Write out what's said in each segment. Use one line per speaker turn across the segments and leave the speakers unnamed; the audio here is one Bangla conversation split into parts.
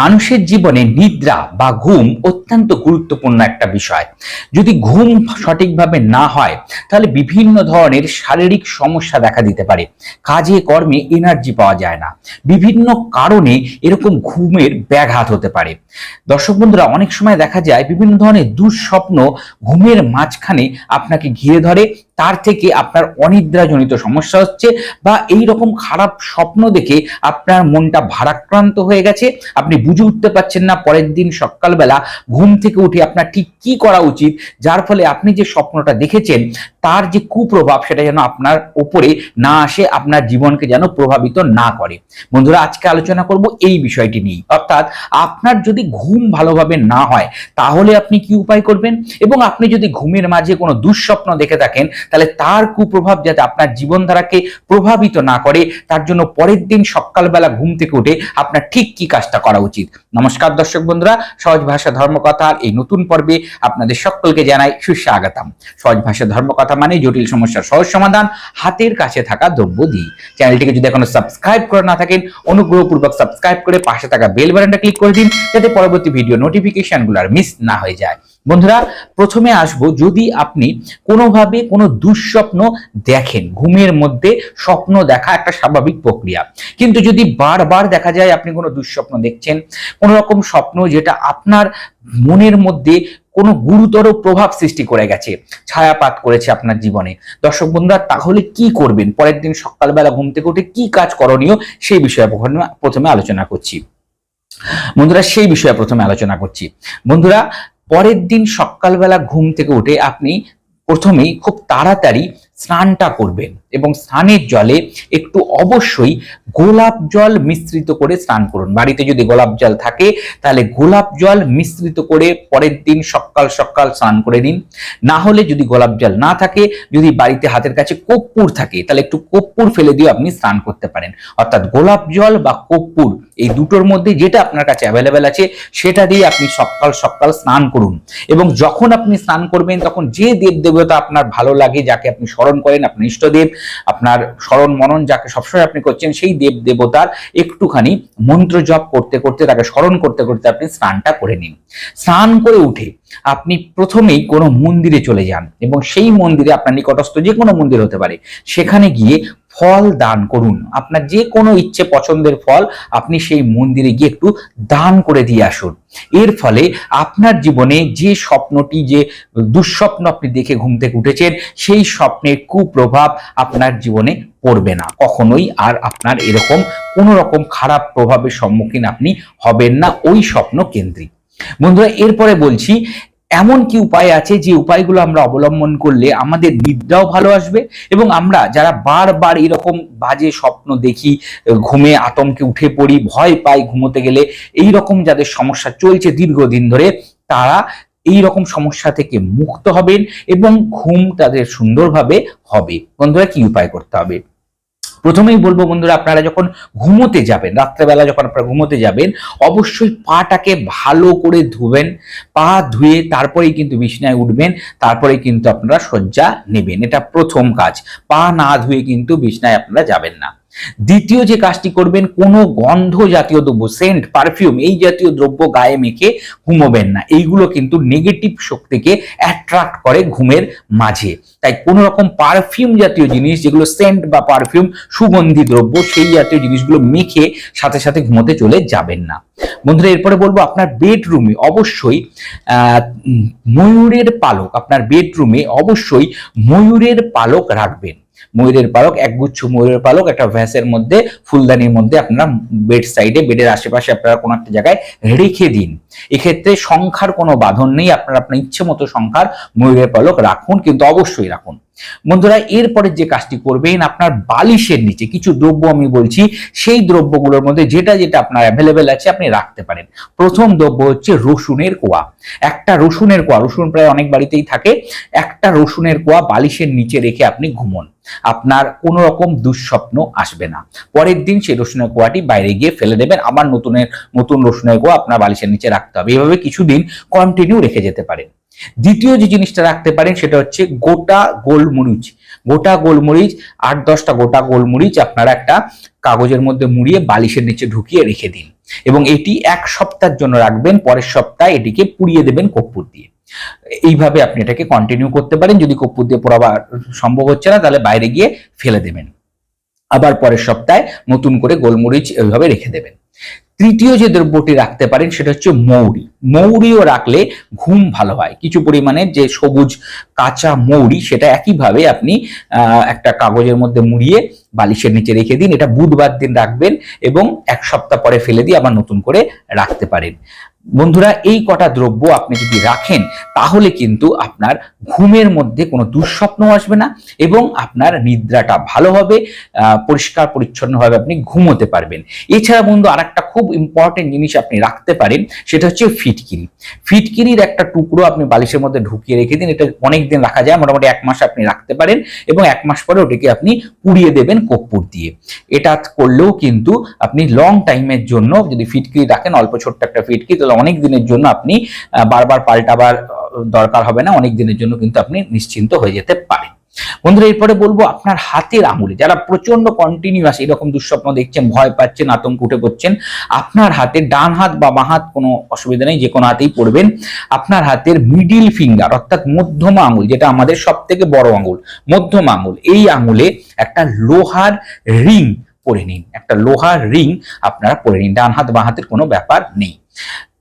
মানুষের জীবনে নিদ্রা বা ঘুম অত্যন্ত গুরুত্বপূর্ণ একটা বিষয়। যদি ঘুম সঠিকভাবে না হয়, তাহলে বিভিন্ন ধরনের শারীরিক সমস্যা দেখা দিতে পারে। কাজে, কর্মে এনার্জি পাওয়া যায় না। বিভিন্ন কারণে এরকম ঘুমের ব্যাঘাত হতে পারে। দর্শক বন্ধুরা, অনেক সময় দেখা যায় বিভিন্ন ধরনের দুঃস্বপ্ন ঘুমের মাঝখানে আপনাকে ঘিরে ধরে। তার থেকে আপনার অনিদ্রাজনিত সমস্যা হচ্ছে বা এই রকম খারাপ স্বপ্ন দেখে আপনার মনটা ভারাক্রান্ত হয়ে গেছে। আপনি বুঝে উঠতে পারছেন না পরের দিন সকালবেলা ঘুম থেকে উঠে আপনার ঠিক কি করা উচিত, যার ফলে আপনি যে স্বপ্নটা দেখেছেন, তার যে কুপ্রভাব সেটা যেন আপনার উপরে না আসে, আপনার জীবনকে যেন প্রভাবিত না করে। বন্ধুরা, আজকে আলোচনা করব এই বিষয়টি নিয়ে অর্থাৎ আপনার যদি ঘুম ভালোভাবে না হয়, তাহলে আপনি কি উপায় করবেন? এবং আপনি যদি ঘুমের মাঝে কোনো দুঃস্বপ্ন দেখে থাকেন তাহলে তার কুপ্রভাব যাতে আপনার জীবনধারাকে প্রভাবিত না করে, তার জন্য পরের দিন সকালবেলা ঘুম থেকে উঠে আপনার ঠিক কি কাজটা করা উচিত। নমস্কার দর্শক বন্ধুরা, সহজ ভাষা ধর্মকথার এই নতুন পর্বে আপনাদের সকলকে জানাই সুস্বাগতম। সহজ ভাষা ধর্মকথা মানে জটিল সমস্যার সহজ সমাধান, হাতের কাছে থাকা দ্রব্য দিই চ্যানেলটিকে যদি এখনও সাবস্ক্রাইব করে না থাকেন, অনুগ্রহপূর্বক সাবস্ক্রাইব করে পাশে থাকা বেল বাটনটা ক্লিক করে দিন, যাতে পরবর্তী ভিডিও নোটিফিকেশনগুলো আর মিস না হয়ে যায়। বন্ধুরা, প্রথমে আসব যদি আপনি কোনোভাবে কোনো দুঃস্বপ্ন দেখেন, ঘুমের মধ্যে স্বপ্ন দেখা একটা স্বাভাবিক প্রক্রিয়া। কিন্তু যদি বারবার দেখা যায় আপনি কোনো দুঃস্বপ্ন দেখছেন কোনো রকম স্বপ্ন যেটা আপনার মনের মধ্যে কোনো গুরুতর প্রভাব সৃষ্টি করে গেছে, ছায়াপাত করেছে আপনার জীবনে। দর্শক বন্ধুরা, তাহলে কি করবেন? পরের দিন সকালবেলা ঘুম থেকে উঠে কি কাজ করণীয় সেই বিষয়ে প্রথমে- আলোচনা করছি। বন্ধুরা, সেই বিষয়ে প্রথমে আলোচনা করছি। বন্ধুরা পরের দিন সকালবেলা ঘুম থেকে উঠে আপনি প্রথমেই খুব তাড়াতাড়ি স্নানটা করবেন এবং স্নানের জলে একটু অবশ্যই গোলাপ জল মিশ্রিত করে স্নান করুন। বাড়িতে যদি গোলাপ জল থাকে, তাহলে গোলাপ জল মিশ্রিত করে পরের দিন সকাল সকাল স্নান করে নিন। না হলে যদি গোলাপ জল না থাকে, যদি বাড়িতে হাতের কাছে কর্পূর থাকে, তাহলে একটু কর্পূর ফেলে দিয়ে আপনি স্নান করতে পারেন। অর্থাৎ গোলাপ জল বা কর্পূর এই দুটোর মধ্যে যেটা আপনার কাছে অ্যাভেলেবেল আছে, সেটা দিয়ে আপনি সকাল সকাল স্নান করুন। এবং যখন আপনি স্নান করবেন, তখন যে দেব দেবতা আপনার ভালো লাগে, যাকে আপনি স্মরণ করেন, আপনার ইষ্টদেব, আপনার স্মরণ মনন যাকে সবসময় আপনি করছেন, সেই দেব দেবতার একটুখানি মন্ত্র জপ করতে করতে, তাকে স্মরণ করতে করতে আপনি স্নানটা করে নিন। স্নান করে উঠে আপনি প্রথমেই কোনো মন্দিরে চলে যান এবং সেই মন্দিরে আপনার নিকটস্থ যে কোনো মন্দির হতে পারে, সেখানে গিয়ে ফল দান করুন। আপনার যে কোনো ইচ্ছে পছন্দের ফল আপনি সেই মন্দিরে গিয়ে একটু দান করে দিয়ে আসুন। এর ফলে আপনার জীবনে যে স্বপ্নটি, যে দুঃস্বপ্ন আপনি দেখে ঘুম থেকে উঠেছেন, সেই স্বপ্নের কুপ্রভাব আপনার জীবনে পড়বে না। কখনোই আর আপনার এরকম কোনো রকম খারাপ প্রভাবের সম্মুখীন আপনি হবেন না। ওই স্বপ্ন কেন্দ্রিক। বন্ধুরা, এরপরে বলছি এমন কি উপায় আছে যে উপায়গুলো আমরা অবলম্বন করলে আমাদের নিদ্রাও ভালো আসবে? এবং আমরা যারা বারবার এরকম বাজে স্বপ্ন দেখি, ঘুমে আতঙ্কে উঠে পড়ি, ভয় পাই ঘুমোতে গেলে এই রকম যাদের সমস্যা চলছে দীর্ঘদিন ধরে, তারা এই রকম সমস্যা থেকে মুক্ত হবেন এবং ঘুম তাদের সুন্দরভাবে হবে। বন্ধুরা, কি উপায় করতে হবে? প্রথমেই বলব বন্ধুরা, আপনারা যখন ঘুমোতে যাবেন, রাত্রেবেলা যখন আপনারা ঘুমোতে যাবেন, অবশ্যই পাটাকে ভালো করে ধুবেন, পা ধুয়ে তারপরেই কিন্তু বিছনায় উঠবেন, তারপরেই কিন্তু আপনারা শয্যা নেবেন। এটা প্রথম কাজ। পা না ধুয়ে কিন্তু বিছনায় আপনারা যাবেন না। দ্বিতীয় যে কাজটি করবেন, কোনো গন্ধ জাতীয় দ্রব্য সেন্ট পারফিউম এই জাতীয় দ্রব্য গায়ে মেখে ঘুমোবেন না। এইগুলো কিন্তু নেগেটিভ শক্তিকে অ্যাট্রাক্ট করে ঘুমের মাঝে। তাই কোনো রকম পারফিউম জাতীয় জিনিস, যেগুলো সেন্ট বা পারফিউম সুগন্ধি দ্রব্য, সেই জাতীয় জিনিসগুলো মেখে সাথে সাথে ঘুমোতে চলে যাবেন না। বন্ধুরা, এরপরে বলব আপনার বেডরুমে অবশ্যই ময়ূরের পালক, আপনার বেডরুমে অবশ্যই ময়ূরের পালক রাখবেন। ময়ূরের পালক একগুচ্ছ ময়ূরের পালক, একটা ভ্যাসের মধ্যে, ফুলদানির মধ্যে আপনারা বেড সাইডে, বেডের আশেপাশে আপনারা কোনো একটা জায়গায় রেখে দিন। এক্ষেত্রে সংখ্যার কোনো বাঁধন নেই, আপনারা আপনার ইচ্ছে মতো সংখ্যার ময়ূরের পালক রাখুন, কিন্তু অবশ্যই রাখুন। বন্ধুরা, এরপরে যে কাজটি করবেন, আপনার বালিশের নিচে কিছু দ্রব্য আমি বলছি, সেই দ্রব্যগুলোর মধ্যে যেটা যেটা আপনার অ্যাভেলেবেল আছে আপনি রাখতে পারেন। প্রথম দ্রব্য হচ্ছে রসুনের কোয়া। একটা রসুনের কোয়া, রসুন প্রায় অনেক বাড়িতেই থাকে, একটা রসুনের কোয়া বালিশের নিচে রেখে আপনি ঘুমন। আপনার কোনো রকম দুঃস্বপ্ন আসবে না। পরের দিন সেই রসুনের কোয়াটি বাইরে গিয়ে ফেলে দেবেন, আবার নতুনের, নতুন রসুনের কোয়া আপনার বালিশের নিচে রাখতে হবে। এভাবে কিছুদিন কন্টিনিউ রেখে যেতে পারেন। দ্বিতীয় যে জিনিসটা রাখতে পারেন সেটা হচ্ছে গোটা গোলমরিচ। গোটা গোলমরিচ, আট দশটা গোটা গোলমরিচ আপনারা একটা কাগজের মধ্যে মুড়িয়ে বালিশের নিচে ঢুকিয়ে রেখে দিন। এবং এটি এক সপ্তাহের জন্য রাখবেন, পরের সপ্তাহে এটিকে পুড়িয়ে দেবেন কর্পূর দিয়ে। এইভাবে আপনি এটাকে কন্টিনিউ করতে পারেন। যদি কর্পূর দিয়ে পোড়াবার সম্ভব হচ্ছে না, তাহলে বাইরে গিয়ে ফেলে দেবেন। আবার পরের সপ্তাহে নতুন করে গোলমরিচ এইভাবে রেখে দেবেন। তৃতীয় যে দ্রব্যটি রাখতে পারেন সেটা হচ্ছে মৌরি। মৌরিও রাখলে ঘুম ভালো হয়। কিছু পরিমাণে যে সবুজ কাঁচা মৌরি সেটা একইভাবে আপনি একটা কাগজের মধ্যে মুড়িয়ে বালিশের নিচে রেখে দিন। এটা বুধবার দিন রাখবেন এবং এক সপ্তাহ পরে ফেলে দিয়ে আবার নতুন করে রাখতে পারেন। বন্ধুরা, এই কটা দ্রব্য আপনি যদি রাখেন, তাহলে কিন্তু আপনার ঘুমের মধ্যে কোনো দুঃস্বপ্ন আসবে না এবং আপনার নিদ্রাটা ভালো হবে পরিষ্কার পরিচ্ছন্নভাবে আপনি ঘুমোতে পারবেন। এছাড়া বন্ধু আর একটা খুব ইম্পর্টেন্ট জিনিস আপনি রাখতে পারেন, সেটা হচ্ছে ফিটকিরি। ফিটকিরির একটা টুকরো আপনি বালিশের মধ্যে ঢুকিয়ে রেখে দিন, এটা অনেক দিন রাখা যায়, মোটামুটি এক মাস আপনি রাখতে পারেন এবং এক মাস পরে ওটাকে আপনি পুড়িয়ে দেবেন কর্পূর দিয়ে। এটা করলেও কিন্তু আপনি লং টাইমের জন্য যদি ফিটকিরি রাখেন, অল্প ছোট্ট একটা ফিটকিরি, তাহলে অনেক দিনের জন্য আপনি বারবার পাল্টাবার দরকার হবে না, অনেক দিনের জন্য কিন্তু আপনি নিশ্চিন্ত হয়ে যেতে পারেন। বন্ধুরা, এরপরে বলব আপনার হাতের আঙুলে, যারা প্রচণ্ড কন্টিনিউয়াস এরকম দুঃস্বপ্ন দেখছেন, ভয় পাচ্ছেন, আতঙ্ক উঠে পড়ছেন, আপনার হাতে ডান হাত বা বাঁ হাত কোনো অসুবিধা নেই, যে কোনো হাতেই পড়বেন। আপনার হাতের মিডিল ফিঙ্গার অর্থাৎ মধ্যমা আঙুল, যেটা আমাদের সব থেকে বড় আঙুল, মধ্যমা আঙুল, এই আঙুলে একটা লোহার রিং পরে নিন। একটা লোহার রিং আপনারা পরে নিন, ডান হাত, বাঁ হাতের কোনো ব্যাপার নেই।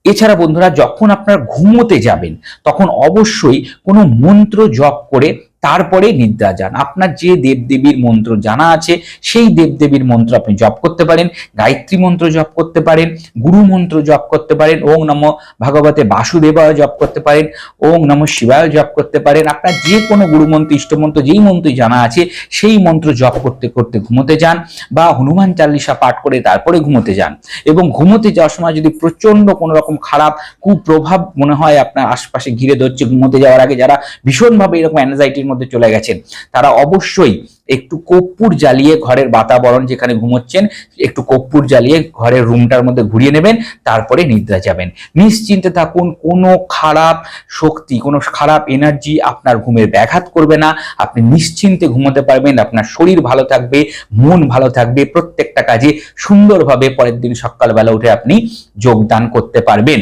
এছাড়া বন্ধুরা যখন আপনারা ঘুমোতে যাবেন তখন অবশ্যই কোনো মন্ত্র জপ করে তারপরে নিদ্রা যান। আপনার যে দেবদেবীর মন্ত্র জানা আছে, সেই দেবদেবীর মন্ত্র আপনি জপ করতে পারেন, গায়ত্রী মন্ত্র জপ করতে পারেন, গুরু মন্ত্র জপ করতে পারেন ওং নম ভগবতে বাসুদেবায় জপ করতে পারেন ওং নম শিবায় জপ করতে পারেন। আপনার যে কোনো গুরু গুরুমন্ত্র ইষ্টমন্ত্র যেই মন্ত্রই জানা আছে, সেই মন্ত্র জপ করতে করতে ঘুমোতে যান বা হনুমান চাল্লিশা পাঠ করে তারপরে ঘুমোতে যান। এবং ঘুমোতে যাওয়ার সময় যদি প্রচণ্ড কোনো রকম খারাপ কুপ্রভাব মনে হয়, আপনার আশপাশে ঘিরে ধরছে ঘুমোতে যাওয়ার আগে, যারা ভীষণভাবে এরকম অ্যাংজাইটির মধ্যে চলে গেছেন। তারা অবশ্যই একটু কর্পূর জ্বালিয়ে ঘরের বাতাবরণ যেখানে ঘুমোচ্ছেন, একটু কর্পূর জ্বালিয়ে ঘরের রুমটার মধ্যে ঘুরিয়ে নেবেন, তারপরে নিদ্রা যাবেন। নিশ্চিন্তে থাকুন, কোনো খারাপ শক্তি, কোনো খারাপ এনার্জি আপনার ঘুমের ব্যাঘাত করবে না। আপনি নিশ্চিন্তে ঘুমোতে পারবেন, আপনার শরীর ভালো থাকবে, মন ভালো থাকবে, প্রত্যেকটা কাজে সুন্দরভাবে পরের দিন সকালবেলা উঠে আপনি যোগদান করতে পারবেন।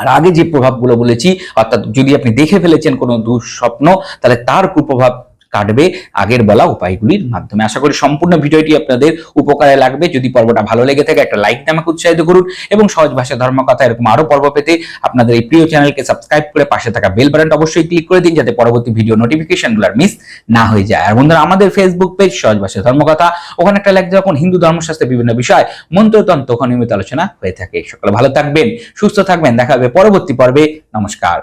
আর আগে যে প্রভাবগুলো বলেছি, অর্থাৎ যদি আপনি দেখে ফেলেছেন কোনো দুঃস্বপ্ন, তাহলে তার কুপ্রভাব কাটবে আগের বলা উপায়গুলির মাধ্যমে। আশা করি সম্পূর্ণ ভিডিওটি আপনাদের উপকারে লাগবে। যদি পর্বটা ভালো লেগে থাকে, একটা লাইক দিয়ে আমাকে উৎসাহিত করুন এবং সহজ ভাষা ধর্মকথা, এরকম আরও পর্ব পেতে আপনাদের এই প্রিয় চ্যানেলকে সাবস্ক্রাইব করে পাশে থাকা বেল বাটনটা অবশ্যই ক্লিক করে দিন যাতে পরবর্তী ভিডিও নোটিফিকেশনগুলো মিস না হয়ে যায়। আর বন্ধুরা, আমাদের ফেসবুক পেজ সহজ ভাষা ধর্মকথা, ওখানে একটা লাইক যখন হিন্দু ধর্মশাস্ত্রের বিভিন্ন বিষয়, মন্ত্রতন্ত্র, ওখানে নিয়মিত আলোচনা হয়ে থাকে। সকলে ভালো থাকবেন, সুস্থ থাকবেন, দেখা হবে পরবর্তী পর্বে। নমস্কার।